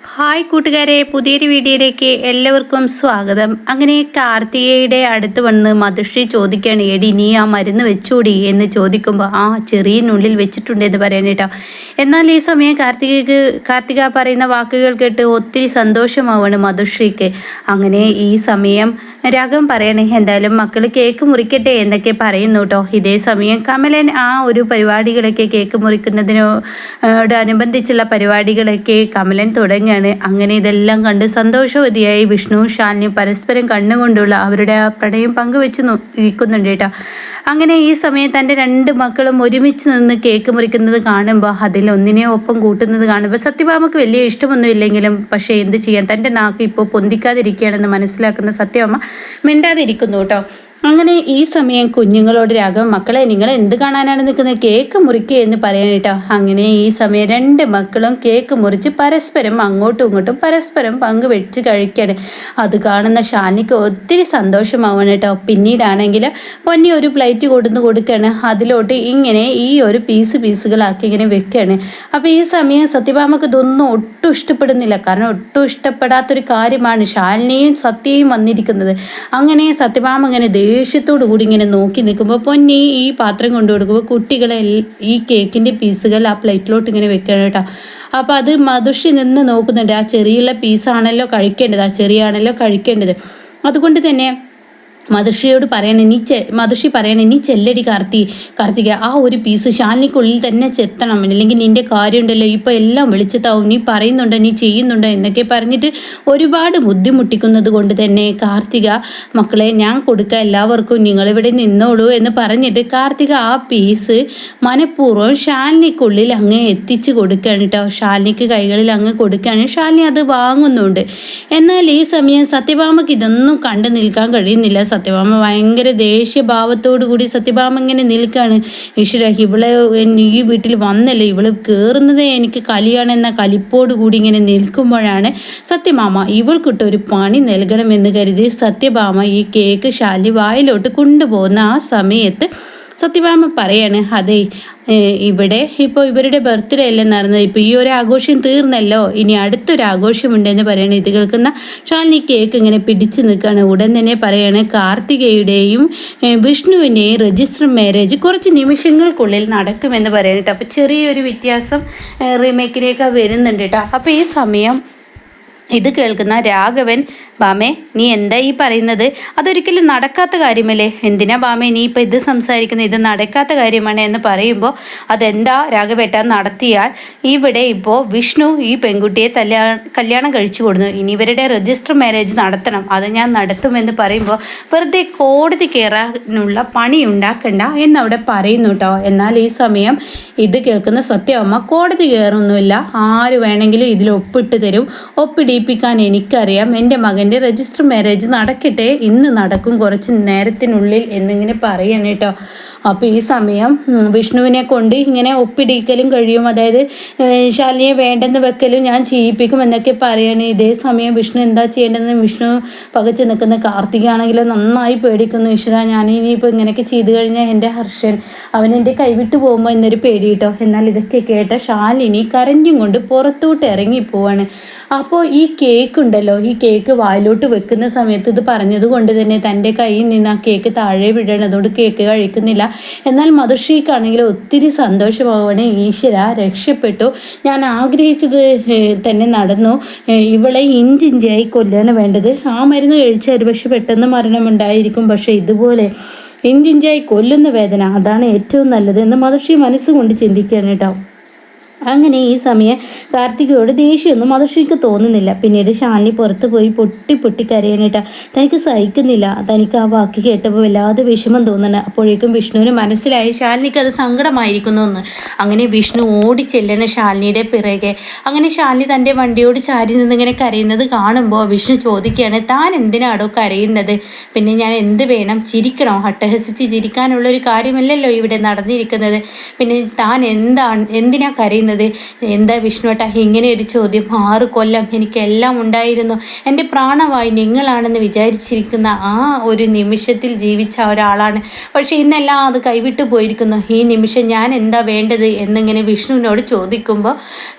Hi കൂട്ടുകാരെ പുതിയൊരു വീഡിയോയിലേക്ക് എല്ലാവർക്കും സ്വാഗതം. അങ്ങനെ കാർത്തികയുടെ അടുത്ത് വന്ന് മധുശ്രീ ചോദിക്കുകയാണ് എടി നീ ആ മരുന്ന് വെച്ചൂടി? എന്ന് ചോദിക്കുമ്പോൾ ആ ചെറിയ ചെറിയനുള്ളിൽ വെച്ചിട്ടുണ്ട് എന്ന് പറയാനേട്ടോ എന്നാൽ ഈ സമയം കാർത്തികയ്ക്ക് കാർത്തിക പറയുന്ന വാക്കുകൾ കേട്ട് ഒത്തിരി സന്തോഷമാവാണ് മധുശ്രീക്ക്. അങ്ങനെ ഈ സമയം രാഘവൻ പറയണേ എന്തായാലും മക്കൾ കേക്ക് മുറിക്കട്ടെ എന്നൊക്കെ പറയുന്നു കേട്ടോ ഇതേ സമയം കമലൻ ആ ഒരു പരിപാടികളൊക്കെ കേക്ക് മുറിക്കുന്നതിനോടനുബന്ധിച്ചുള്ള പരിപാടികളൊക്കെ കമലൻ തുടങ്ങുകയാണ് അങ്ങനെ ഇതെല്ലാം കണ്ട് സന്തോഷവതിയായി വിഷ്ണു ശാലിനി പരസ്പരം കണ്ണുകൊണ്ടുള്ള അവരുടെ ആ പ്രണയം പങ്കുവെച്ച് ഇരിക്കുന്നുണ്ട് കേട്ടോ അങ്ങനെ ഈ സമയം തന്റെ രണ്ട് മക്കളും ഒരുമിച്ച് നിന്ന് കേക്ക് മുറിക്കുന്നത് കാണുമ്പോൾ അതിൽ ഒന്നിനെ ഒപ്പം കൂട്ടുന്നത് കാണുമ്പോൾ സത്യഭാമക്ക് വലിയ ഇഷ്ടമൊന്നുമില്ലെങ്കിലും പക്ഷേ എന്ത് ചെയ്യാൻ തന്റെ നാക്ക് ഇപ്പോൾ പൊന്തിക്കാതിരിക്കുകയാണെന്ന് മനസ്സിലാക്കുന്ന സത്യഭാമ മിണ്ടാതിരിക്കുന്നു കേട്ടോ. അങ്ങനെ ഈ സമയം കുഞ്ഞുങ്ങളോട് രാഘവൻ മക്കളെ നിങ്ങൾ എന്ത് കാണാനാണ് നിൽക്കുന്നത്? കേക്ക് മുറിക്കുക എന്ന് പറയാനിട്ടോ അങ്ങനെ ഈ സമയം രണ്ട് മക്കളും കേക്ക് മുറിച്ച് പരസ്പരം അങ്ങോട്ടും ഇങ്ങോട്ടും പരസ്പരം പങ്ക് വെച്ച് കഴിക്കുകയാണ് അത് കാണുന്ന ഷാനിക്ക് ഒത്തിരി സന്തോഷമാവാണ് കേട്ടോ പിന്നീടാണെങ്കിൽ പൊന്നി ഒരു പ്ലേറ്റ് കൊടുന്ന് കൊടുക്കുകയാണ് അതിലോട്ട് ഇങ്ങനെ ഈ ഒരു പീസ് പീസുകളാക്കി ഇങ്ങനെ വെക്കുകയാണ് അപ്പോൾ ഈ സമയം സത്യഭാമക്ക് ഇതൊന്നും ഒട്ടും ഇഷ്ടപ്പെടുന്നില്ല. കാരണം ഒട്ടും ഇഷ്ടപ്പെടാത്തൊരു കാര്യമാണ് ശാലിനിയും സത്യയും വന്നിരിക്കുന്നത്. അങ്ങനെ സത്യഭാമ ഇങ്ങനെ ദേഷ്യത്തോടു കൂടി ഇങ്ങനെ നോക്കി നിൽക്കുമ്പോൾ പൊന്നി ഈ പാത്രം കൊണ്ടു കൊടുക്കുമ്പോൾ കുട്ടികളെ ഈ കേക്കിന്റെ പീസുകൾ ആ പ്ലേറ്റിലോട്ട് ഇങ്ങനെ വെക്കണം കേട്ടോ. അപ്പോൾ അത് മധുഷി നിന്ന് നോക്കുന്നുണ്ട് ആ ചെറിയുള്ള പീസാണല്ലോ കഴിക്കേണ്ടത് ആ ചെറിയാണല്ലോ കഴിക്കേണ്ടത്. അതുകൊണ്ട് തന്നെ മധുഷിയോട് പറയണേ നീ ചെ മധുഷി പറയണേ നീ ചെല്ലടി കാർത്തി കാർത്തിക ആ ഒരു പീസ് ശാലിനിക്കുള്ളിൽ തന്നെ ചെത്തണം. അല്ലെങ്കിൽ നിന്റെ കാര്യമുണ്ടല്ലോ. ഇപ്പോൾ എല്ലാം വെളിച്ചത്താവും. നീ പറയുന്നുണ്ടോ? നീ ചെയ്യുന്നുണ്ടോ? എന്നൊക്കെ പറഞ്ഞിട്ട് ഒരുപാട് ബുദ്ധിമുട്ടിക്കുന്നത് കൊണ്ട് തന്നെ കാർത്തിക മക്കളെ ഞാൻ കൊടുക്കാം. എല്ലാവർക്കും നിങ്ങളിവിടെ നിന്നോളൂ എന്ന് പറഞ്ഞിട്ട് കാർത്തിക ആ പീസ് മനഃപൂർവം ശാലിനിക്കുള്ളിൽ അങ്ങ് എത്തിച്ചു കൊടുക്കുകയാണ് കേട്ടോ ശാലിനിക്ക് കൈകളിൽ അങ്ങ് കൊടുക്കുകയാണ്. ശാലിനി അത് വാങ്ങുന്നുണ്ട്. എന്നാൽ ഈ സമയം സത്യഭാമയ്ക്ക് ഇതൊന്നും കണ്ടു നിൽക്കാൻ കഴിയുന്നില്ല. സത്യഭാമ. ഭയങ്കര ദേഷ്യഭാവത്തോടു കൂടി സത്യഭാമ ഇങ്ങനെ നിൽക്കുകയാണ് ഈശ്വര ഇവളെ ഈ വീട്ടിൽ വന്നല്ലേ? ഇവൾ കയറുന്നതേ എനിക്ക് കലിയാണ് എന്ന കലിപ്പോട് കൂടി ഇങ്ങനെ നിൽക്കുമ്പോഴാണ് സത്യഭാമ ഇവൾക്കിട്ട് ഒരു പണി നൽകണമെന്ന് കരുതി സത്യഭാമ ഈ കേക്ക് ശാലി വായിലോട്ട് കൊണ്ടുപോകുന്ന ആ സമയത്ത് സത്യഭാമ പറയാണ് അതെ ഇവിടെ ഇപ്പോൾ ഇവരുടെ ബർത്ത്ഡേ അല്ലേ നടന്നത്? ഇപ്പോൾ ഈ ഒരു ആഘോഷം തീർന്നല്ലോ. ഇനി അടുത്തൊരു ആഘോഷമുണ്ടെന്ന് പറയണ. ഇത് കേൾക്കുന്ന ഷാലിനി കേക്ക് ഇങ്ങനെ പിടിച്ചു നിൽക്കുകയാണ്. ഉടൻ തന്നെ പറയാണ് കാർത്തികയുടെയും വിഷ്ണുവിന്റെയും രജിസ്റ്റർ മാരേജ് കുറച്ച് നിമിഷങ്ങൾക്കുള്ളിൽ നടക്കുമെന്ന് പറയണേട്ടോ അപ്പോൾ ചെറിയൊരു വ്യത്യാസം റീമേക്കിലേക്ക് വരുന്നുണ്ട് കേട്ടോ. അപ്പോൾ ഈ സമയം ഇത് കേൾക്കുന്ന രാഘവൻ ബാമേ നീ എന്താ ഈ പറയുന്നത്? അതൊരിക്കലും നടക്കാത്ത കാര്യമല്ലേ? എന്തിനാ ബാമേ നീ ഇപ്പം ഇത് സംസാരിക്കുന്നത്? ഇത് നടക്കാത്ത കാര്യമാണ് എന്ന് പറയുമ്പോൾ അതെന്താ രാഘവേട്ട നടത്തിയാൽ ഇവിടെ ഇപ്പോൾ വിഷ്ണു ഈ പെൺകുട്ടിയെ കല്യാണം കഴിച്ചു കൊടുന്നു. ഇനി ഇവരുടെ രജിസ്റ്റർ മാരേജ് നടത്തണം. അത് ഞാൻ നടത്തുമെന്ന് പറയുമ്പോൾ വെറുതെ കോടതി കയറാനുള്ള പണി ഉണ്ടാക്കണ്ട എന്നവിടെ പറയുന്നു കേട്ടോ എന്നാൽ ഈ സമയം ഇത് കേൾക്കുന്ന സത്യമ്മ കോടതി കയറൊന്നുമില്ല ആര് വേണമെങ്കിലും ഇതിൽ ഒപ്പിട്ട് തരും. ഒപ്പിടിയിപ്പിക്കാൻ എനിക്കറിയാം. എന്റെ മകന്റെ രജിസ്റ്റർ മാരേജ് നടക്കട്ടെ. ഇന്ന് നടക്കും കുറച്ച് നേരത്തിനുള്ളിൽ എന്നിങ്ങനെ പറയാണ് കേട്ടോ. അപ്പോൾ ഈ സമയം വിഷ്ണുവിനെ കൊണ്ട് ഇങ്ങനെ ഒപ്പിടിക്കലും കഴിയും. അതായത് ശാലിനിയെ വേണ്ടെന്ന് വെക്കലും ഞാൻ ചെയ്യിപ്പിക്കും എന്നൊക്കെ പറയാണ്. ഇതേ സമയം വിഷ്ണു എന്താ ചെയ്യേണ്ടതെന്ന് വിഷ്ണു പകച്ച് നിൽക്കുന്ന കാർത്തികയാണെങ്കിലും നന്നായി പേടിക്കുന്നു. ഈശ്വര ഞാൻ ഇനിയിപ്പോൾ ഇങ്ങനെയൊക്കെ ചെയ്തു കഴിഞ്ഞാൽ എന്റെ ഹർഷൻ അവൻ എന്റെ കൈവിട്ട് പോകുമ്പോൾ എന്നൊരു പേടി കേട്ടോ. എന്നാൽ ഇതൊക്കെ കേട്ട ശാലിനി കരഞ്ഞും കൊണ്ട് പുറത്തോട്ട് ഇറങ്ങി പോവാണ്. അപ്പോൾ ഈ കേക്ക് ഉണ്ടല്ലോ ഈ കേക്ക് വായിലോട്ട് വെക്കുന്ന സമയത്ത് ഇത് പറഞ്ഞത് കൊണ്ട് തന്നെ തന്റെ കയ്യിൽ നിന്ന് ആ കേക്ക് താഴെ വിടണം. അതുകൊണ്ട് കേക്ക് കഴിക്കുന്നില്ല. എന്നാൽ മധുശ്രീക്കാണെങ്കിൽ ഒത്തിരി സന്തോഷമാവുകയാണ് ഈശ്വര രക്ഷപ്പെട്ടു. ഞാൻ ആഗ്രഹിച്ചത് തന്നെ നടന്നു. ഇവളെ ഇഞ്ചിഞ്ചായി കൊല്ലാണ് വേണ്ടത്. ആ മരുന്ന് കഴിച്ചാൽ പക്ഷെ പെട്ടെന്ന് മരണമുണ്ടായിരിക്കും. പക്ഷേ ഇതുപോലെ ഇഞ്ചിഞ്ചായി കൊല്ലുന്ന വേദന അതാണ് ഏറ്റവും നല്ലത് എന്ന് മധുശ്രീ മനസ്സുകൊണ്ട് ചിന്തിക്കുകയാണ് കേട്ടോ. അങ്ങനെ ഈ സമയം കാർത്തികയോട് ദേഷ്യമൊന്നും മധുശ്രീക്ക് തോന്നുന്നില്ല. പിന്നീട് ശാലിനി പുറത്ത് പോയി പൊട്ടി പൊട്ടി കരയാനിട്ട തനിക്ക് സഹിക്കുന്നില്ല. തനിക്ക് ആ വാക്ക് കേട്ടപ്പോൾ വല്ലാതെ വിഷമം തോന്നുന്നുണ്ട് അപ്പോഴേക്കും വിഷ്ണുവിന് മനസ്സിലായി ശാലിനിക്ക് അത് സങ്കടമായിരിക്കുന്നു എന്ന്. അങ്ങനെ വിഷ്ണു ഓടി ചെല്ലണ ശാലിനിയുടെ പിറകെ. അങ്ങനെ ശാലിനി തന്റെ വണ്ടിയോട് ചാരി നിന്നിങ്ങനെ കരയുന്നത് കാണുമ്പോൾ വിഷ്ണു ചോദിക്കുകയാണ് താൻ എന്തിനാടോ കരയുന്നത്? പിന്നെ ഞാൻ എന്ത് വേണം? ചിരിക്കണോ? ഹട്ടഹസിച്ച് ചിരിക്കാനുള്ള ഒരു കാര്യമല്ലല്ലോ ഇവിടെ നടന്നിരിക്കുന്നത്. പിന്നെ താൻ എന്താണ് എന്തിനാ കരയുന്നത്? പറയുന്നത് എന്താ വിഷ്ണുവേട്ടാ ഇങ്ങനെ ഒരു ചോദ്യം ആറ് കൊല്ലം എനിക്കെല്ലാം ഉണ്ടായിരുന്നു. എന്റെ പ്രാണവായു നിങ്ങളാണെന്ന് വിചാരിച്ചിരിക്കുന്ന ആ ഒരു നിമിഷത്തിൽ ജീവിച്ച ഒരാളാണ്. പക്ഷേ ഇന്നെല്ലാം അത് കൈവിട്ടു പോയിരിക്കുന്നു. ഈ നിമിഷം ഞാൻ എന്താ വേണ്ടത്? എന്നിങ്ങനെ വിഷ്ണുവിനോട് ചോദിക്കുമ്പോൾ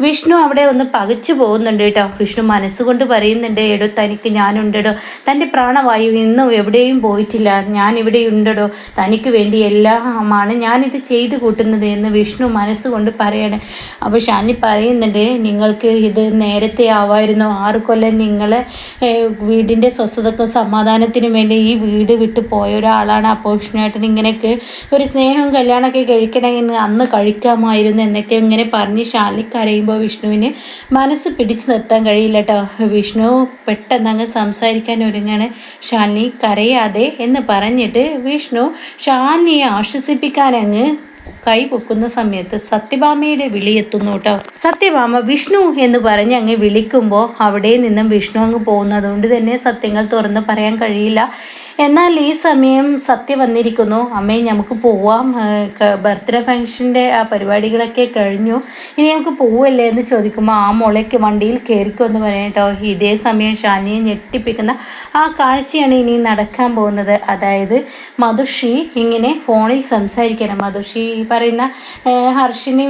വിഷ്ണു അവിടെ ഒന്ന് പകച്ചു പോകുന്നുണ്ട് കേട്ടോ. വിഷ്ണു മനസ്സുകൊണ്ട് പറയുന്നുണ്ട് എടോ തനിക്ക് ഞാനുണ്ടോ തന്റെ പ്രാണവായു ഇന്നും എവിടെയും പോയിട്ടില്ല. ഞാൻ ഇവിടെ ഉണ്ടടോ തനിക്ക് വേണ്ടി എല്ലാമാണ് ഞാനിത് ചെയ്തു കൂട്ടുന്നത് എന്ന് വിഷ്ണു മനസ്സുകൊണ്ട് പറയാണ്. അപ്പോൾ ഷാനി പറയുന്നുണ്ട് നിങ്ങൾക്ക് ഇത് നേരത്തെ ആവായിരുന്നു. ആറ് കൊല്ലം നിങ്ങൾ വീടിന്റെ സ്വസ്ഥതക്കും സമാധാനത്തിനും വേണ്ടി ഈ വീട് വിട്ട് പോയ ഒരാളാണ്. അപ്പോൾ വിഷ്ണുവേട്ടൻ ഇങ്ങനെയൊക്കെ ഒരു സ്നേഹവും കല്യാണമൊക്കെ കഴിക്കണമെന്ന് അന്ന് കഴിക്കാമായിരുന്നു എന്നൊക്കെ ഇങ്ങനെ പറഞ്ഞ് ഷാലി കരയുമ്പോൾ വിഷ്ണുവിന് മനസ്സ് പിടിച്ചു നിർത്താൻ കഴിയില്ല കേട്ടോ വിഷ്ണു പെട്ടെന്ന് അങ്ങ് സംസാരിക്കാൻ ഒരുങ്ങാണ്. ഷാലിനി കരയാതെ എന്ന് പറഞ്ഞിട്ട് വിഷ്ണു ഷാലിനിയെ ആശ്വസിപ്പിക്കാൻ അങ്ങ് കൈ പൊക്കുന്ന സമയത്ത് സത്യഭാമയുടെ വിളി എത്തുന്നു കേട്ടോ സത്യഭാമ വിഷ്ണു എന്ന് പറഞ്ഞ് അങ്ങ് വിളിക്കുമ്പോൾ അവിടെ നിന്നും വിഷ്ണു അങ്ങ് പോകുന്നതുകൊണ്ട് തന്നെ സത്യങ്ങൾ തുറന്ന് പറയാൻ കഴിയില്ല. എന്നാൽ ഈ സമയം സത്യ വന്നിരിക്കുന്നു. അമ്മേ നമുക്ക് പോവാം. ബർത്ത്ഡേ ഫംഗ്ഷന്റെ ആ പരിപാടികളൊക്കെ കഴിഞ്ഞു. ഇനി നമുക്ക് പോവല്ലേ എന്ന് ചോദിക്കുമ്പോൾ ആ മുളയ്ക്ക് വണ്ടിയിൽ കയറിക്കോ എന്ന് പറയട്ടോ ഇതേ സമയം ഷാനിയെ ഞെട്ടിപ്പിക്കുന്ന ആ കാഴ്ചയാണ് ഇനി നടക്കാൻ പോകുന്നത്. അതായത് മധുഷി ഇങ്ങനെ ഫോണിൽ സംസാരിക്കണം. മധുഷി പറയുന്ന ഹർഷിന്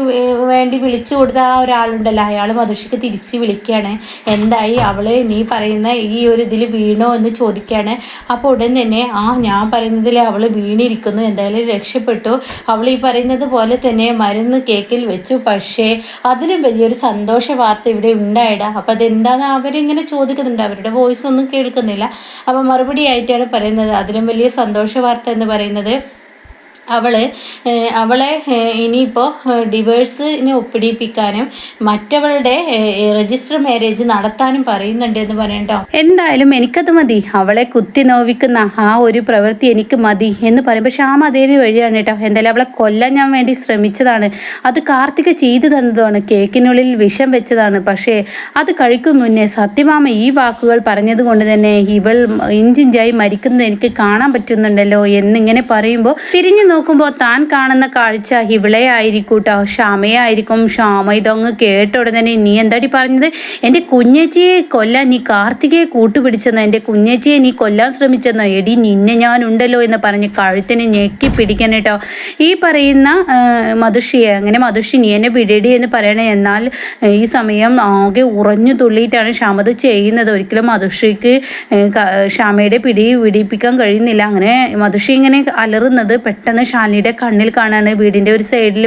വേണ്ടി വിളിച്ചു കൊടുത്ത ആ ഒരാളുണ്ടല്ലോ. അയാൾ മധുഷിക്ക് തിരിച്ച് വിളിക്കുകയാണ്. എന്തായി അവൾ നീ പറയുന്ന ഈ ഒരു ഇതിൽ വീണോ എന്ന് ചോദിക്കുകയാണ്. അപ്പോൾ ഉടൻ തന്നെ ആ ഞാൻ പറയുന്നതിൽ അവൾ വീണിരിക്കുന്നു എന്തായാലും രക്ഷപ്പെട്ടു. അവൾ ഈ പറയുന്നത് പോലെ തന്നെ മരുന്ന് കേക്കിൽ വെച്ചു. പക്ഷേ അതിലും വലിയൊരു സന്തോഷ വാർത്ത ഇവിടെ ഉണ്ടായിട. അപ്പം അതെന്താന്ന് അവരിങ്ങനെ ചോദിക്കുന്നുണ്ട്. അവരുടെ വോയിസ് ഒന്നും കേൾക്കുന്നില്ല. അപ്പം മറുപടി ആയിട്ടാണ് പറയുന്നത്. അതിലും വലിയ സന്തോഷ വാർത്ത എന്ന് പറയുന്നത് അവൾ അവളെ ഇനിയിപ്പോൾ ഡിവേഴ്സിന് ഒപ്പിടിപ്പിക്കാനും മറ്റവളുടെ രജിസ്റ്റർ മാരേജ് നടത്താനും പറയുന്നുണ്ട് എന്ന് പറയണ്ടോ എന്തായാലും എനിക്കത് മതി. അവളെ കുത്തി നോവിക്കുന്ന ആ ഒരു പ്രവൃത്തി എനിക്ക് മതി എന്ന് പറയും. പറയുമ്പോൾ ശ്യാമ അതേ വഴിയാണ് കേട്ടോ എന്തായാലും അവളെ കൊല്ലാൻ ഞാൻ വേണ്ടി ശ്രമിച്ചതാണ്. അത് കാർത്തിക ചെയ്തു തന്നതാണ് കേക്കിനുള്ളിൽ വിഷം വെച്ചതാണ്. പക്ഷേ അത് കഴിക്കും മുന്നേ സത്യമാമ ഈ വാക്കുകൾ പറഞ്ഞത് കൊണ്ട് തന്നെ ഇവൾ ഇഞ്ചിഞ്ചായി മരിക്കുന്നത് എനിക്ക് കാണാൻ പറ്റുന്നുണ്ടല്ലോ എന്നിങ്ങനെ പറയുമ്പോൾ തിരിഞ്ഞു നോക്കുമ്പോൾ താൻ കാണുന്ന കാഴ്ച ഇവളെ ആയിരിക്കൂട്ടോ ഷാമയായിരിക്കും ഷാമ ഇതങ്ങ് കേട്ട ഉടനെ നീ എന്താടി പറഞ്ഞത്? എന്റെ കുഞ്ഞച്ചിയെ കൊല്ലാൻ നീ കാർത്തികയെ കൂട്ടുപിടിച്ചെന്നോ? എന്റെ കുഞ്ഞച്ചിയെ നീ കൊല്ലാൻ ശ്രമിച്ചെന്നോ? എടി നിന്നെ ഞാൻ ഉണ്ടല്ലോ എന്ന് പറഞ്ഞ് കഴുത്തിനെ ഞെക്കി പിടിക്കണം കേട്ടോ ഈ പറയുന്ന മധുഷിയെ അങ്ങനെ മധുഷി നീ എന്നെ വിടടി എന്ന് പറയണേ. എന്നാൽ ഈ സമയം ആകെ ഉറഞ്ഞു തുള്ളിയിട്ടാണ് ക്ഷമത് ചെയ്യുന്നത്. ഒരിക്കലും മധുഷിക്ക് ക്ഷമയുടെ പിടി വിടിപ്പിക്കാൻ കഴിയുന്നില്ല. അങ്ങനെ മധുഷി ഇങ്ങനെ അലറുന്നത് പെട്ടെന്ന് ഷാലിനിയുടെ കണ്ണിൽ കാണാണ് വീടിന്റെ ഒരു സൈഡിൽ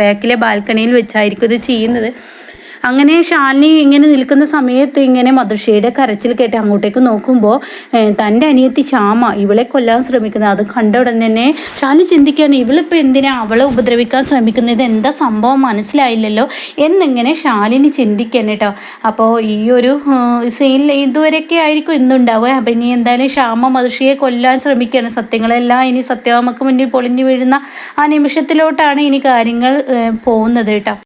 ബാക്കിലെ ബാൽക്കണിയിൽ വെച്ചായിരിക്കും ഇത് ചെയ്യുന്നത്. അങ്ങനെ ഷാലിനി ഇങ്ങനെ നിൽക്കുന്ന സമയത്ത് ഇങ്ങനെ മധുഷയുടെ കരച്ചിൽ കേട്ട് അങ്ങോട്ടേക്ക് നോക്കുമ്പോൾ തന്റെ അനിയത്തി ശ്യാമ ഇവളെ കൊല്ലാൻ ശ്രമിക്കുന്നത്. അത് കണ്ട ഉടൻ തന്നെ ഷാലിനി ചിന്തിക്കുകയാണ് ഇവളിപ്പോൾ എന്തിനാ അവളെ ഉപദ്രവിക്കാൻ ശ്രമിക്കുന്നത്? എന്താ സംഭവം? മനസ്സിലായില്ലല്ലോ? എന്നിങ്ങനെ ഷാലിനി ചിന്തിക്കാൻ കേട്ടോ. അപ്പോൾ ഈ ഒരു സീനിൽ ഇതുവരെയൊക്കെ ആയിരിക്കും ഇന്നുണ്ടാവുക. അപ്പം ഇനി എന്തായാലും ശ്യാമ മധുഷയെ കൊല്ലാൻ ശ്രമിക്കുകയാണ്. സത്യങ്ങളെല്ലാം ഇനി സത്യവാമക്ക് മുന്നിൽ പൊളിഞ്ഞു വീഴുന്ന ആ നിമിഷത്തിലോട്ടാണ് ഇനി കാര്യങ്ങൾ പോകുന്നത് കേട്ടോ.